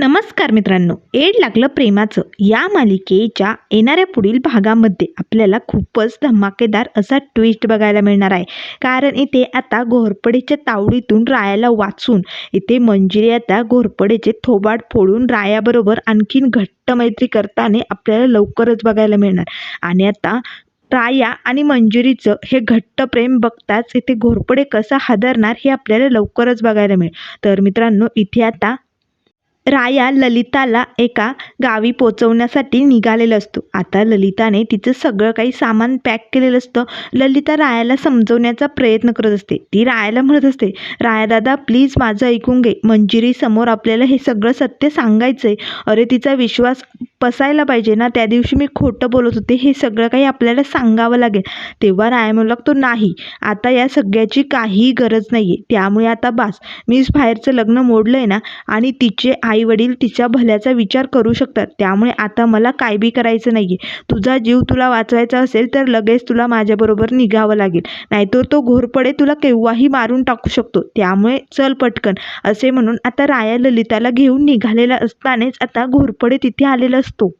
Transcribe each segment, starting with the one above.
नमस्कार मित्रांनो. एड लागलं प्रेमाचं. या मालिकेच्या येणाऱ्या पुढील भागामध्ये आपल्याला खूपच धमाकेदार असा ट्विस्ट बघायला मिळणार आहे. कारण इथे आता घोरपडेच्या तावडीतून रायाला वाचून इथे मंजिरी आता घोरपडेचे थोबाड फोडून रायाबरोबर आणखीन घट्ट मैत्री करताना आपल्याला लवकरच बघायला मिळणार. आणि आता राया आणि मंजुरीचं हे घट्ट प्रेम बघताच इथे घोरपडे कसा हादरणार हे आपल्याला लवकरच बघायला मिळेल. तर मित्रांनो इथे आता राया ललिताला एका गावी पोचवण्यासाठी निघालेला असतो. आता ललिताने तिचं सगळं काही सामान पॅक केलेलं असतं. ललिता रायाला समजवण्याचा प्रयत्न करत असते. ती रायाला म्हणत असते राया दादा प्लीज माझं ऐकून घे. मंजिरी समोर आपल्याला हे सगळं सत्य सांगायचं आहे अरे तिचा विश्वास पसायला पाहिजे ना त्या दिवशी मी खोटं बोलत होते. हे सगळं काही आपल्याला सांगावं लागेल. तेव्हा राय म्हणू लागतो नाही. आता या सगळ्याची काहीही गरज नाही आहे त्यामुळे आता बास. मीच बाहेरचं लग्न मोडलं आहे ना आणि तिचे आई वडील तिच्या भल्याचा विचार करू शकतात. त्यामुळे आता मला काय बी करायचं नाही आहे तुझा जीव तुला वाचवायचा असेल तर लगेच तुला माझ्याबरोबर निघावं लागेल. नाहीतर तो घोरपडे तुला केव्हाही मारून टाकू शकतो. त्यामुळे चल पटकन. असे म्हणून आता राया ललिताला घेऊन निघालेला असतानाच आता घोरपडे तिथे आलेला असतो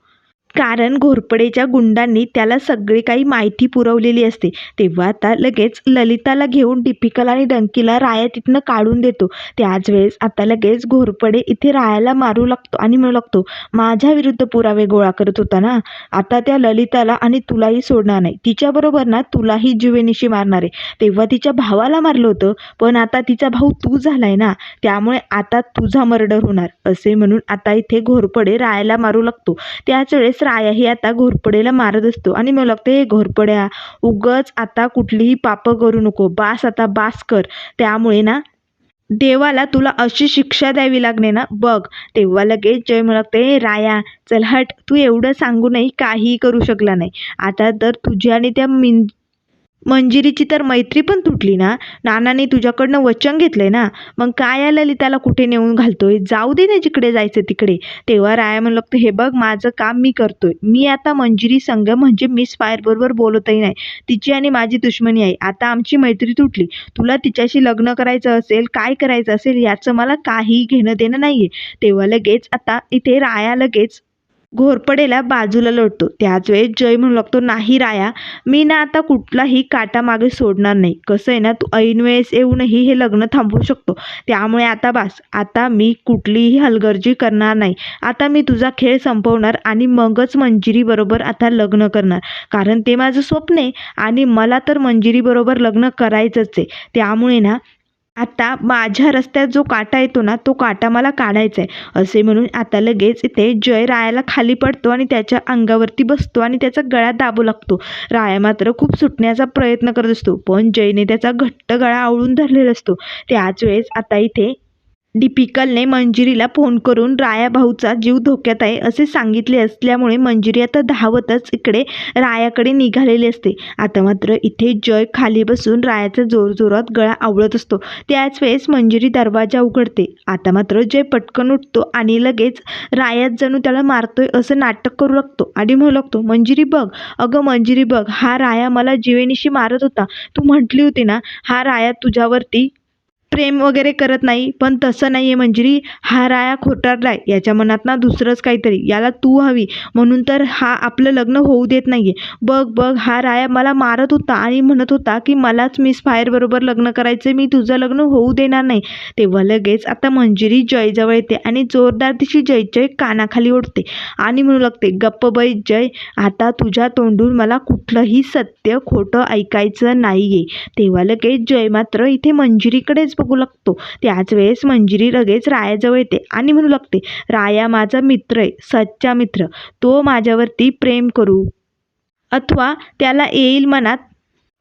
कारण घोरपडेच्या गुंडांनी त्याला सगळी काही माहिती पुरवलेली असते. तेव्हा आता लगेच ललिताला घेऊन दीपिकाला आणि डंकीला राया तिथनं काढून देतो. त्याच वेळेस आता लगेच घोरपडे इथे रायाला मारू लागतो आणि म्हणू लागतो माझ्या विरुद्ध पुरावे गोळा करत होता ना? आता त्या ललिताला आणि तुलाही सोडणार नाही. तिच्याबरोबर ना तुलाही जुवेनिशी मारणार आहे. तेव्हा तिच्या भावाला मारलं होतं पण आता तिचा भाऊ तू झालाय ना? त्यामुळे आता तुझा मर्डर होणार. असे म्हणून आता इथे घोरपडे रायाला मारू लागतो. त्याच वेळेस राया हे आता घोरपडेला मारत असतो. आणि मला लागतं हे घोरपड्या उगच आता कुठलीही पापं करू नको. बास आता बास कर. त्यामुळे ना देवाला तुला अशी शिक्षा द्यावी लागणे ना? बघ तेव्हा लगेच जय म्हणते राया चल हट. तू एवढं सांगूनही काहीही करू शकला नाही. आता तर तुझी आणि त्या मिन मंजिरीची तर मैत्री पण तुटली ना. नानाने तुझ्याकडनं वचन घेतलं आहे ना. मग काय या ललिताला कुठे नेऊन घालतोय? जाऊ दे ना जिकडे जायचं तिकडे. तेव्हा राया म्हणलं लागतं हे बघ माझं काम मी करतोय. मी आता मंजिरी संघ म्हणजे मिस फायरबरोबर बोलतही नाही. तिची आणि माझी दुश्मनी आहे. आता आमची मैत्री तुटली. तुला तिच्याशी लग्न करायचं असेल काय करायचं असेल याचं मला काही घेणं देणं नाही आहे तेव्हा लगेच आता इथे राया लगेच घोरपडेला बाजूला लोटतो. त्याच वेळेस जय म्हणू लागतो नाही राया मी ना आता कुठलाही काटा मागे सोडणार नाही. कसं आहे ना तू ऐन वेळेस येऊनही हे लग्न थांबवू शकतो. त्यामुळे आता बास. आता मी कुठलीही हलगर्जी करणार नाही. आता मी तुझा खेळ संपवणार आणि मगच मंजिरीबरोबर आता लग्न करणार. कारण ते माझं स्वप्न आहे आणि मला तर मंजिरीबरोबर लग्न करायचंच आहे. त्यामुळे ना आता माझ्या रस्त्यात जो काटा येतो ना तो काटा मला काढायचा आहे असे म्हणून आता लगेच इथे जय रायाला खाली पडतो आणि त्याच्या अंगावरती बसतो आणि त्याचा गळा दाबू लागतो. राया मात्र खूप सुटण्याचा प्रयत्न करत असतो पण जयने त्याचा घट्ट गळा आवळून धरलेला असतो. त्याच वेळेस आता इथे डिपिकलने मंजिरीला फोन करून राया भाऊचा जीव धोक्यात आहे असे सांगितले असल्यामुळे मंजिरी आता धावतच इकडे रायाकडे निघालेली असते. आता मात्र इथे जय खाली बसून रायाचा जोरजोरात गळा आवळत असतो. त्याच वेळेस मंजिरी दरवाजा उघडते. आता मात्र जय पटकन उठतो आणि लगेच रायात जणू त्याला मारतोय असं नाटक करू लागतो आणि म्हणू लागतो मंजिरी बघ अगं मंजिरी बघ हा राया मला जीवेनिशी मारत होता. तू म्हटली होती ना हा राया तुझ्यावरती प्रेम वगैरे करत नाही पण तसं नाही आहे मंजिरी हा राया खोटारला आहे याच्या मनात ना दुसरंच काहीतरी. याला तू हवी. म्हणून तर हा आपलं लग्न होऊ देत नाही आहे बघ बघ हा राया मला मारत होता आणि म्हणत होता की मलाच मिस फायरबरोबर लग्न करायचं मी तुझं लग्न होऊ देणार नाही. तेव्हा लगेच आता मंजिरी जयजवळ येते आणि जोरदार तिची जय जय कानाखाली ओढते आणि म्हणू लागते गप्प बाई जय आता तुझ्या तोंडून मला कुठलंही सत्य खोटं ऐकायचं नाही आहे तेव्हा लगेच जय मात्र इथे मंजिरीकडेच बघू लागतो. त्याच वेळेस मंजिरी लगेच रायाजवळ येते आणि म्हणू लागते राया माझा मित्र आहे सच्चा मित्र. तो माझ्यावरती प्रेम करू. अथवा त्याला येईल मनात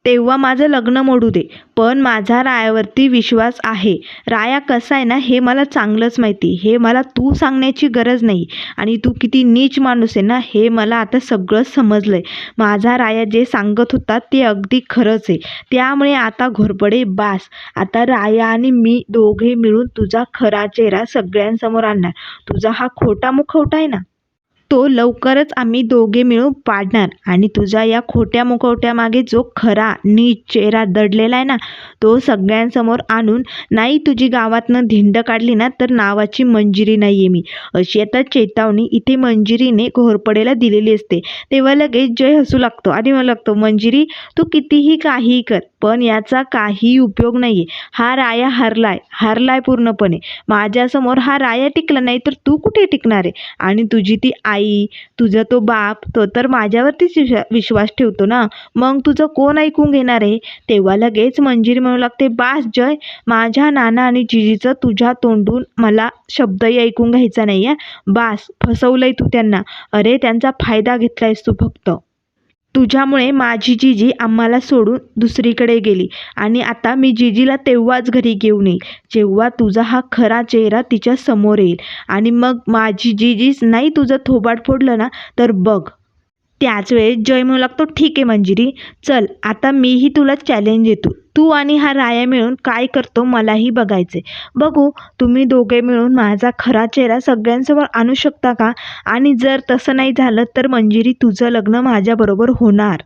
तेव्हा माझं लग्न मोडू दे. पण माझा रायावरती विश्वास आहे. राया कसा आहे ना हे मला चांगलंच माहिती. हे मला तू सांगण्याची गरज नाही. आणि तू किती नीच माणूस आहे ना हे मला आता सगळं समजलं आहे माझा राया जे सांगत होता ते अगदी खरंच आहे. त्यामुळे आता घोरपडे बास. आता राया आणि मी दोघे मिळून तुझा खरा चेहरा सगळ्यांसमोर आणणार. तुझा हा खोटा मुखवटा आहे ना? तो लवकरच आम्ही दोघे मिळून पाडणार. आणि तुझा या खोट्या मुखवट्यामागे जो खरा नीच चेहरा दडलेला आहे ना तो सगळ्यांसमोर आणून नाही तुझी गावातनं धिंड काढली ना तर नावाची मंजिरी नाही आहे मी. अशी आता चेतावणी इथे मंजिरीने घोरपडेला दिलेली असते. तेव्हा लगेच जय हसू लागतो आणि मला लागतो मंजिरी तू कितीही काहीही कर पण याचा काही उपयोग नाही आहे हा राया हरलाय. हरलाय पूर्णपणे. माझ्यासमोर हा राया टिकला नाही तर तू कुठे टिकणार आहे? आणि तुझी ती आई तुझा तो बाप तो तर माझ्यावरतीच विश्वा विश्वास ठेवतो ना? मग तुझं कोण ऐकून घेणार आहे? तेव्हा लगेच मंजिरी म्हणू लागते बास जय. माझ्या नाना आणि जिजीचं तुझ्या तोंडून मला शब्दही ऐकून घ्यायचा नाही आहे बास फसवलंय तू त्यांना. अरे त्यांचा फायदा घेतलायस तू फक्त. तुझ्यामुळे माझी जिजी आम्हाला सोडून दुसरीकडे गेली आणि आता मी जिजीला तेव्हाच घरी घेऊन येईल. जेव्हा तुझा हा खरा चेहरा तिच्या समोर येईल आणि मग माझी जीजीच नाही तुझं थोबाड फोडलं ना तर बघ. त्याच वेळेस जय म्हणू लागतो ठीक आहे मंजिरी. चल आता मीही तुला चॅलेंज देतो. तू आणि हा राया मिळून काय करतो मलाही बघायचे बघू तुम्ही दोघे मिळून माझा खरा चेहरा सगळ्यांसमोर आणू शकता का? आणि जर तसं नाही झालं तर मंजिरी तुझं लग्न माझ्याबरोबर होणार.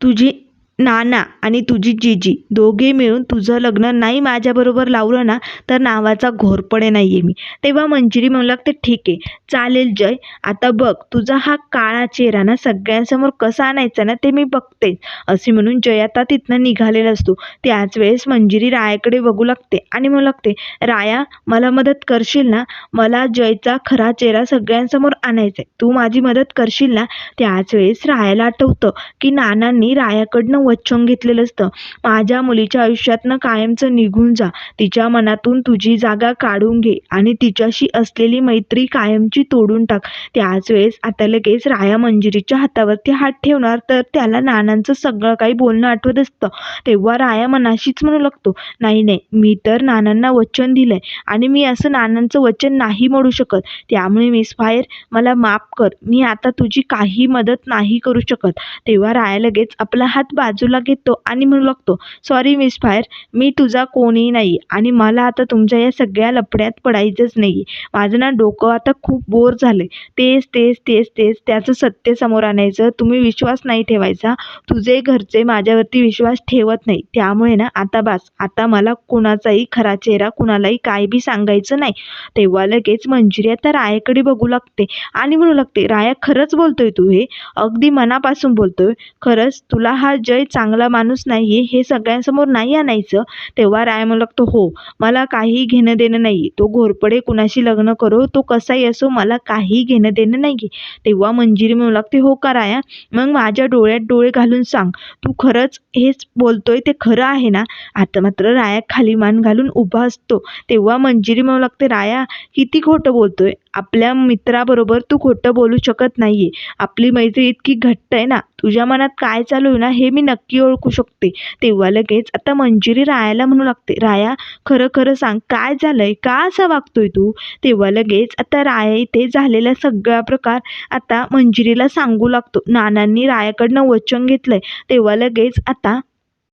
तुझी नाना आणि तुझी जीजी दोघे मिळून तुझं लग्न नाही माझ्याबरोबर लावलं ना तर नावाचा घोरपडे नाही आहे मी. तेव्हा मंजिरी म्हणू लागते ठीक आहे चालेल जय. आता बघ तुझा हा काळा चेहरा ना सगळ्यांसमोर कसा आणायचा ना ते मी बघते असे म्हणून जय आता तिथनं निघालेला असतो. त्याच वेळेस मंजिरी रायाकडे बघू लागते आणि म्हणू लागते राया मला मदत करशील ना? मला जयचा खरा चेहरा सगळ्यांसमोर आणायचा आहे तू माझी मदत करशील ना? त्याच वेळेस रायाला आठवतं की नानांनी रायाकडनं वचन घेतलेलं असतं. माझ्या मुलीच्या आयुष्यातनं कायमचं निघून जा. तिच्या मनातून तुझी जागा काढून घे आणि तिच्याशी असलेली मैत्री कायमची तोडून टाक. त्याच वेळेस आता लगेच राया मंजिरीच्या हातावरती हात ठेवणार तर त्याला नानांचं सगळं काही बोलणं आठवत असतं. तेव्हा राया मनाशीच म्हणू लागतो नाही नाही मी तर नानांना वचन दिलंय आणि मी असं नानांचं वचन नाही मोडू शकत. त्यामुळे मिस फायर मला माफ कर. मी आता तुझी काही मदत नाही करू शकत. तेव्हा राया लगेच आपला हात बाजूला घेतो आणि म्हणू लागतो सॉरी मिस फायर मी तुझा कोणी नाही आणि मला आता तुमच्या या सगळ्या लफड्यात पडायचंच नाही. माझं ना डोकं आता खूप बोर झालं तेच तेच तेच तेच त्याचं सत्य समोर आणायचं. तुम्ही विश्वास नाही ठेवायचा. तुझे घरचे माझ्यावरती विश्वास ठेवत नाही. त्यामुळे ना आता बास. आता मला कुणाचाही खरा चेहरा कुणालाही काय बी सांगायचं नाही. तेव्हा लगेच मंजिरी आता रायाकडे बघू लागते आणि म्हणू लागते राया खरंच बोलतोय तू हे? अगदी मनापासून बोलतोय. खरंच तुला हा जय चांगला माणूस नाही आहे हे सगळ्यांसमोर नाही आणायचं. तेव्हा राया म्हणू लागतो हो मला काही घेणं देणं नाही तो घोरपडे कुणाशी लग्न करो तो कसाही असो मला काही घेणं देणं नाही तेव्हा मंजिरी म्हणू लागते हो का राया? मग माझ्या डोळ्यात डोळे घालून सांग. तू खरंच हेच बोलतोय ते खरं आहे ना? आता मात्र राया खाली मान घालून उभा असतो. तेव्हा मंजिरी म्हणू लागते राया किती खोटं बोलतोय? आपल्या मित्राबरोबर तू खोटं बोलू शकत नाही आहे आपली मैत्री इतकी घट्ट आहे ना तुझ्या मनात काय चालू आहे ना हे मी नक्की ओळखू शकते. तेव्हा लगेच आता मंजिरी रायाला म्हणू लागते. राया खरं खरं सांग काय झालं आहे का असा वागतोय तू? तेव्हा लगेच आता राया इथे झालेला सगळा प्रकार आता मंजिरीला सांगू लागतो. नानांनी रायाकडनं वचन घेतलंय. तेव्हा लगेच आता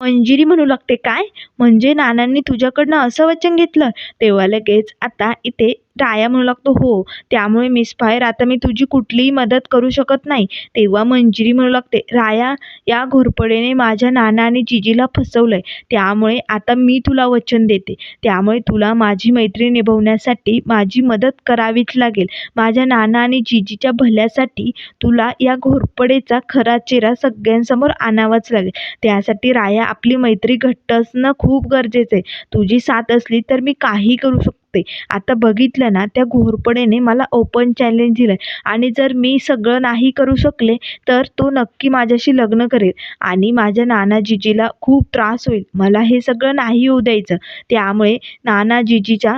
मंजिरी म्हणू लागते काय? म्हणजे नानांनी तुझ्याकडनं असं वचन घेतलं? तेव्हा लगेच आता इथे राया म्हणू लागतो हो. त्यामुळे मिस फायर आता मी तुझी कुठलीही मदत करू शकत नाही. तेव्हा मंजिरी म्हणू लागते राया या घोरपडेने माझ्या नाना आणि जिजीला फसवलंय. त्यामुळे आता मी तुला वचन देते. त्यामुळे तुला माझी मैत्री निभवण्यासाठी माझी मदत करावीच लागेल. माझ्या नाना आणि जिजीच्या भल्यासाठी तुला या घोरपडेचा खरा चेहरा सगळ्यांसमोर आणावाच लागेल. त्यासाठी राया आपली मैत्री घट्ट असणं खूप गरजेचं आहे. तुझी साथ असली तर मी काही करू शकतो. आता बघितलं ना त्या घोरपडेने मला ओपन चॅलेंज दिलं आणि जर मी सगळं नाही करू शकले तर तो नक्की माझ्याशी लग्न करेल आणि माझ्या नानाजीजीला खूप त्रास होईल. मला हे सगळं नाही होऊ द्यायचं. त्यामुळे नानाजीजीच्या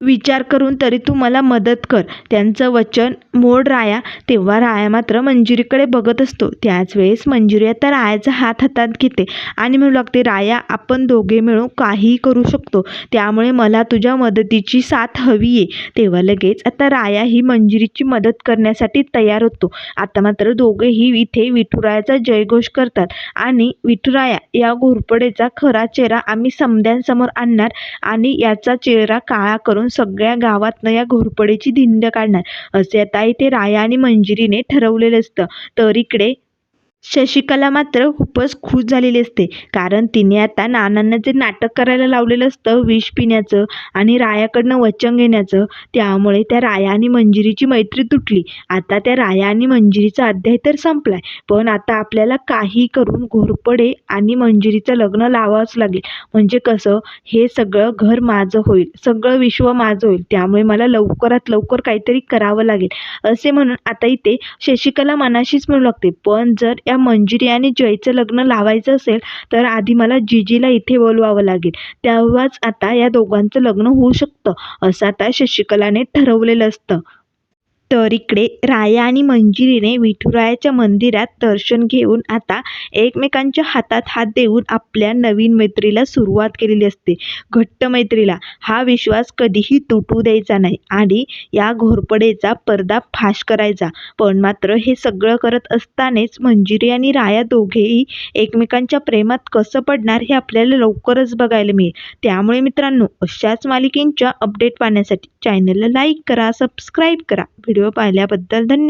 विचार करून तरी तू मला मदत कर. त्यांचं वचन मोड राया. तेव्हा राया मात्र मंजिरीकडे बघत असतो. त्याच वेळेस मंजिरी आता रायाचा हात हातात घेते आणि म्हणू लागते राया आपण दोघे मिळून काहीही करू शकतो. त्यामुळे मला तुझ्या मदतीची साथ हवी आहे. तेव्हा लगेच आता राया ही मंजिरीची मदत करण्यासाठी तयार होतो. आता मात्र दोघेही इथे विठुरायाचा जयघोष करतात आणि विठुराया या घोरपडेचा खरा चेहरा आम्ही समद्यांसमोर आणणार आणि याचा चेहरा काळा करून सगळ्या गावातनं या घोरपडीची धिंड काढणार. असे आता इथे राया आणि मंजिरीने ठरवलेलं असतं. तर इकडे शशिकला मात्र खूपच खुश झालेली असते. कारण तिने आता नानांना जे नाटक करायला लावलेलं असतं विष पिण्याचं आणि रायाकडनं वचन घेण्याचं. त्यामुळे त्या राया आणि मंजिरीची मैत्री तुटली. आता त्या राया आणि मंजिरीचा अध्याय तर संपलाय. पण आता आपल्याला काही करून घोरपडे आणि मंजिरीचं लग्न लावावंच लागेल. म्हणजे कसं? हे सगळं घर माझं होईल. सगळं विश्व माझं होईल. त्यामुळे मला लवकरात लवकर काहीतरी करावं लागेल. असे म्हणून आता इथे शशिकला मनाशीच म्हणू लागते. पण जर या मंजिरी आणि जयचं लग्न लावायचं असेल तर आधी मला जिजीला इथे बोलवावं लागेल. तेव्हाच आता या दोघांचं लग्न होऊ शकतं असं आता शशिकलाने ठरवलेलं असतं. तर इकडे राया आणि मंजिरीने विठुरायाच्या मंदिरात दर्शन घेऊन आता एकमेकांच्या हातात हात देऊन आपल्या नवीन मैत्रीला सुरुवात केलेली असते. घट्ट मैत्रीला हा विश्वास कधीही तुटू द्यायचा नाही आणि या घोरपडेचा पर्दा फाश करायचा. पण मात्र हे सगळं करत असतानाच मंजिरी आणि राया दोघेही एकमेकांच्या प्रेमात कसं पडणार हे आपल्याला लवकरच बघायला मिळेल. त्यामुळे मित्रांनो अशाच मालिकेंच्या अपडेट पाहण्यासाठी चॅनलला लाईक करा सबस्क्राईब करा. व्हिडिओ पाहिल्याबद्दल धन्य